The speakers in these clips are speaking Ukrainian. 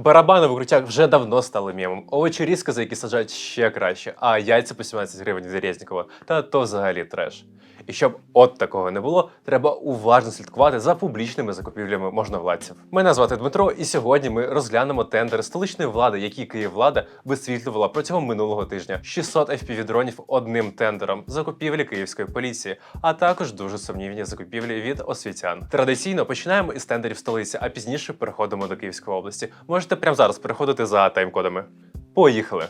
Барабани в укриттях вже давно стали мемом. Овочі різки, за які саджають ще краще, а яйця по 17 гривень від Резнікова. Та то взагалі треш. І щоб от такого не було, треба уважно слідкувати за публічними закупівлями можновладців. Мене звати Дмитро, і сьогодні ми розглянемо тендери столичної влади, які Київвлада висвітлювала протягом минулого тижня. 600 FPV-дронів одним тендером, закупівлі київської поліції, а також дуже сумнівні закупівлі від освітян. Традиційно починаємо із тендерів столиці, а пізніше переходимо до Київської області. Можете прямо зараз переходити за тайм-кодами. Поїхали!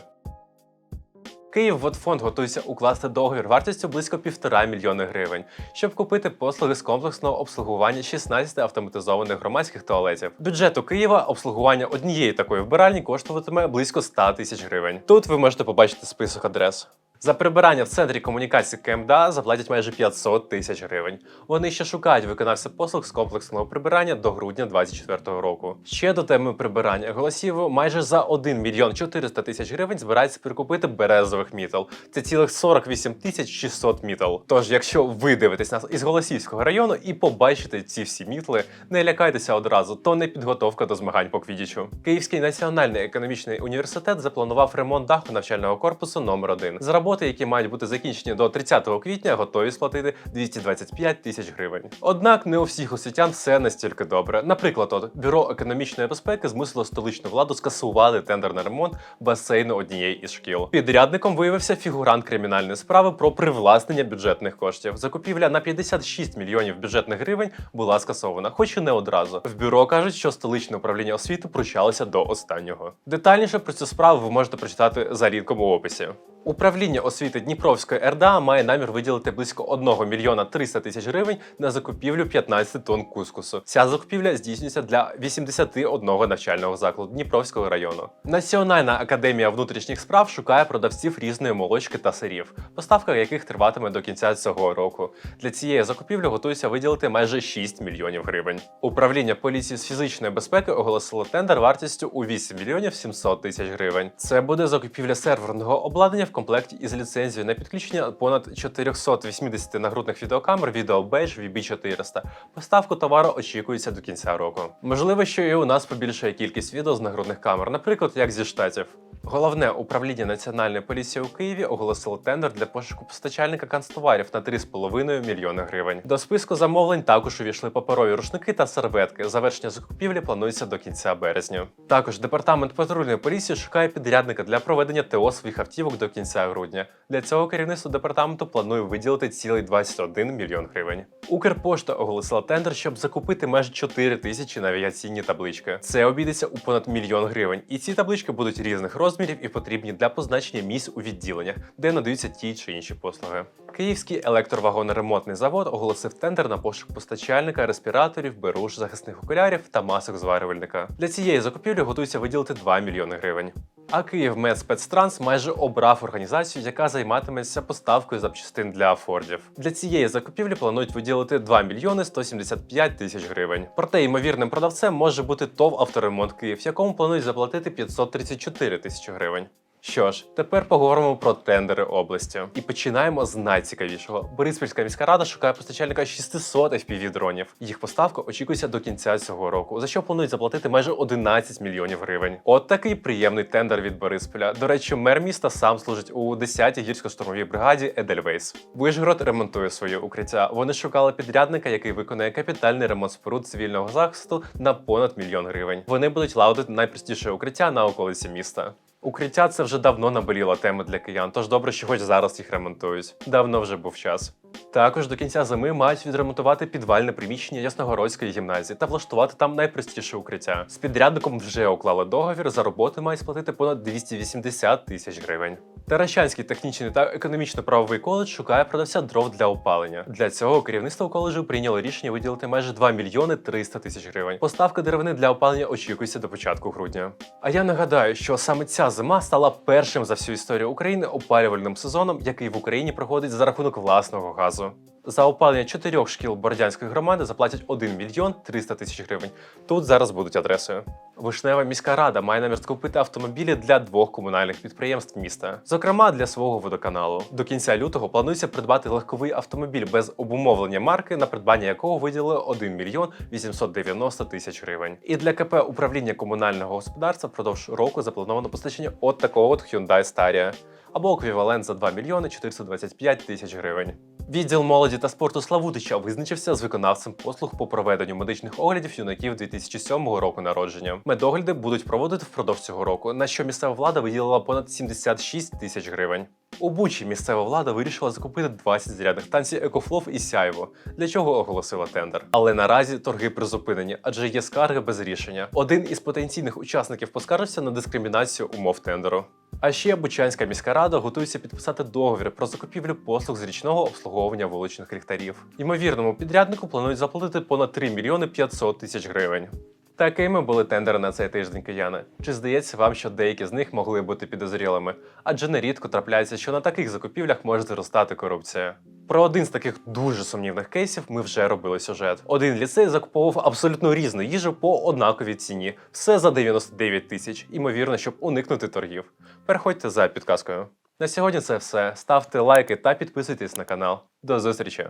Київ Водфонд готується укласти договір вартістю близько півтора мільйони гривень, щоб купити послуги з комплексного обслугування 16 автоматизованих громадських туалетів. Бюджету Києва обслугування однієї такої вбиральні коштуватиме близько 100 тисяч гривень. Тут ви можете побачити список адрес. За прибирання в центрі комунікації КМДА заплатять майже 500 тисяч гривень. Вони ще шукають виконавця послуг з комплексного прибирання до грудня 2024 року. Ще до теми прибирання голосів майже за 1 мільйон 400 тисяч гривень збирається прикупити березових мітал. Це цілих 48 тисяч 600 мітал. Тож, якщо ви дивитесь нас із Голосіївського району і побачите ці всі мітли, не лякайтеся одразу, то не підготовка до змагань по квідічу. Київський національний економічний університет запланував ремонт даху навчального корпусу номер 1 За роботи, які мають бути закінчені до 30 квітня, готові сплатити 225 тисяч гривень. Однак не у всіх освітян все настільки добре. Наприклад, от бюро економічної безпеки змусило столичну владу скасувати тендер на ремонт басейну однієї із шкіл. Підрядником виявився фігурант кримінальної справи про привласнення бюджетних коштів. Закупівля на 56 мільйонів бюджетних гривень була скасована, хоч і не одразу. В бюро кажуть, що столичне управління освіти пручалося до останнього. Детальніше про цю справу ви можете прочитати за лінком у описі. Управління освіти Дніпровської РДА має намір виділити близько 1 мільйона 300 тисяч гривень на закупівлю 15 тонн кускусу. Ця закупівля здійснюється для 81 навчального закладу Дніпровського району. Національна академія внутрішніх справ шукає продавців різної молочки та сирів, поставка яких триватиме до кінця цього року. Для цієї закупівлі готується виділити майже 6 мільйонів гривень. Управління поліції з фізичної безпеки оголосило тендер вартістю у 8 мільйонів 700 тисяч гривень. Це буде закупівля серверного обладнання в комплекті із ліцензією на підключення понад 480 нагрудних відеокамер VideoBeige VB400. Поставку товару очікується до кінця року. Можливо, що і у нас побільшає кількість відео з нагрудних камер, наприклад, як зі штатів. Головне управління національної поліції у Києві оголосило тендер для пошуку постачальника канцтоварів на 3,5 мільйони гривень. До списку замовлень також увійшли паперові рушники та серветки. Завершення закупівлі планується до кінця березня. Також департамент патрульної поліції шукає підрядника для проведення ТО своїх автівок до кінця грудня. Для цього керівництво департаменту планує виділити цілий 21 мільйон гривень. Укрпошта оголосила тендер, щоб закупити майже 4 тисячі навігаційні таблички. Це обійдеться у понад мільйон гривень, і ці таблички будуть різних розмірів і потрібні для позначення місць у відділеннях, де надаються ті чи інші послуги. Київський електровагоноремонтний завод оголосив тендер на пошук постачальника респіраторів, беруш, захисних окулярів та масок зварювальника. Для цієї закупівлі готується виділити 2 мільйони гривень. А Київмедспецтранс майже обрав організацію, яка займатиметься поставкою запчастин для Фордів. Для цієї закупівлі планують виділити 2 мільйони 175 тисяч гривень. Проте ймовірним продавцем може бути ТОВ Авторемонт Київ, якому планують заплатити 534 тисячі гривень. Що ж, тепер поговоримо про тендери області. І починаємо з найцікавішого. Бориспільська міська рада шукає постачальника 600 fpv дронів. Їх поставка очікується до кінця цього року, за що планують заплатити майже 11 мільйонів гривень. От такий приємний тендер від Борисполя. До речі, мер міста сам служить у 10-й гірсько-штурмовій бригаді Едельвейс. Вишгород ремонтує своє укриття. Вони шукали підрядника, який виконає капітальний ремонт споруд цивільного захисту на понад мільйон гривень. Вони будуть лагодити найпростіше укриття на околиці міста. Укриття це вже давно наболіла тема для киян, тож добре, що хоч зараз їх ремонтують. Давно вже був час. Також до кінця зими мають відремонтувати підвальне приміщення Ясногородської гімназії та влаштувати там найпростіше укриття. З підрядником вже уклали договір. За роботи мають сплатити понад 280 тисяч гривень. Таращанський технічний та економічно-правовий коледж шукає продавця дров для опалення. Для цього керівництво коледжу прийняло рішення виділити майже 2 мільйони 300 тисяч гривень. Поставка деревини для опалення очікується до початку грудня. А я нагадаю, що саме ця зима стала першим за всю історію України опалювальним сезоном, який в Україні проходить за рахунок власного газу. За опалення чотирьох шкіл Бородянської громади заплатять 1 мільйон 300 тисяч гривень. Тут зараз будуть адресою. Вишнева міська рада має намір скупити автомобілі для двох комунальних підприємств міста, зокрема для свого водоканалу. До кінця лютого планується придбати легковий автомобіль без обумовлення марки, на придбання якого виділили 1 мільйон 890 тисяч гривень. І для КП управління комунального господарства впродовж року заплановано постачання от такого от Hyundai Staria або еквівалент за 2 мільйони 425 тисяч гривень. Відділ молоді та спорту Славутича визначився з виконавцем послуг по проведенню медичних оглядів юнаків 2007 року народження. Медогляди будуть проводити впродовж цього року, на що місцева влада виділила понад 76 тисяч гривень. У Бучі місцева влада вирішила закупити 20 зарядних станцій Екофлов і Сяйво, для чого оголосила тендер. Але наразі торги призупинені, адже є скарги без рішення. Один із потенційних учасників поскаржився на дискримінацію умов тендеру. А ще Бучанська міська рада готується підписати договір про закупівлю послуг з річного обслуговування вуличних ліхтарів. Ймовірному підряднику планують заплатити понад 3 мільйони 500 тисяч гривень. Такими були тендери на цей тиждень кияни. Чи здається вам, що деякі з них могли бути підозрілими? Адже нерідко трапляється, що на таких закупівлях може зростати корупція. Про один з таких дуже сумнівних кейсів ми вже робили сюжет. Один ліцей закуповував абсолютно різну їжу по однаковій ціні, все за 99 тисяч, імовірно, щоб уникнути торгів. Переходьте за підказкою. На сьогодні це все. Ставте лайки та підписуйтесь на канал. До зустрічі!